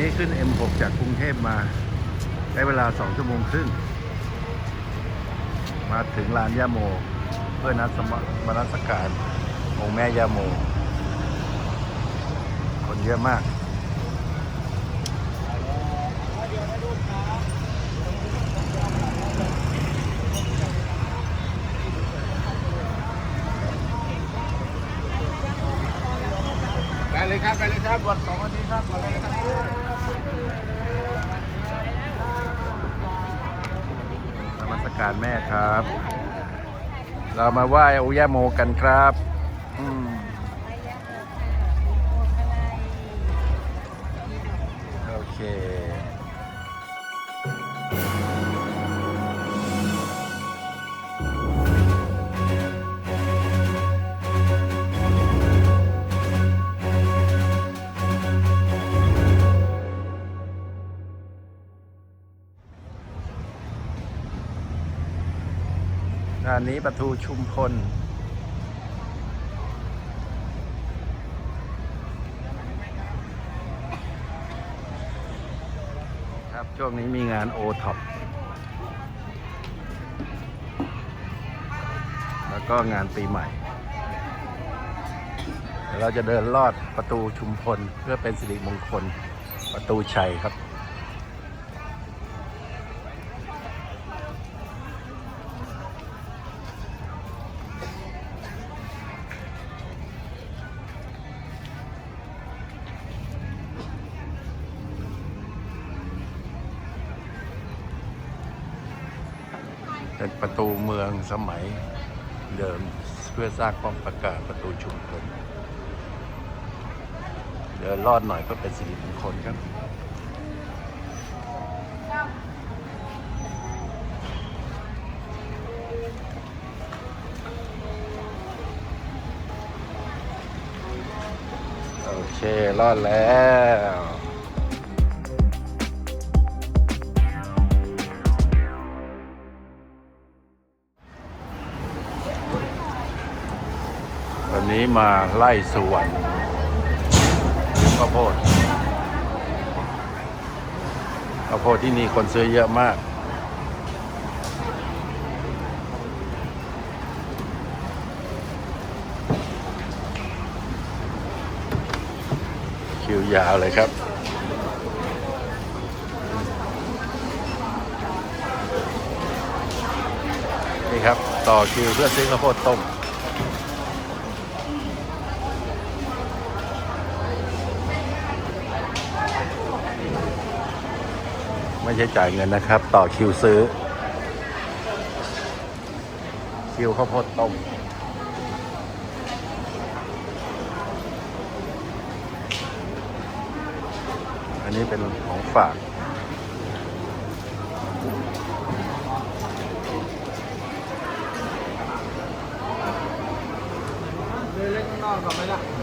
นี้ขึ้น M6 จากกรุงเทพมา ใช้เวลา 2 ชั่วโมงครึ่ง มาถึงลานยาโม เพื่อนัดสมมรสการองค์แม่ยาโม คนเยอะมากไปเลยครับ ไปเลยครับวันสองวันนี้ครับมาเลยครับ นมัส การแม่ครับ เรามาไหว้อุย่าโมกันครับ อืม ด้านนี้ประตูชุมพล ครับช่วงนี้มีงานโอท็อปแล้วก็งานปีใหม่ เราจะเดินลอดประตูชุมพลเพื่อเป็นสิริมงคลประตูชัยครับ เป็นประตูเมืองสมัยเดิมเพื่อสร้างป้อมประกาศประตูชุมพลเดินลอดหน่อยก็เป็นสิริมงคลครับโอเค รอดแล้ว นี้มาไล่สวนข้าวโพดข้าวโพดที่นี่คนซื้อเยอะมาก คิวยาวเลยครับนี่ครับ ต่อคิวเพื่อซื้อข้าวโพดต้ม ไม่ใช่จ่ายเงินนะครับ ต่อคิวซื้อ คิวข้าวโพดต้มอันนี้เป็นของฝากเดินเล่นข้างนอกก่อนไหมล่ะ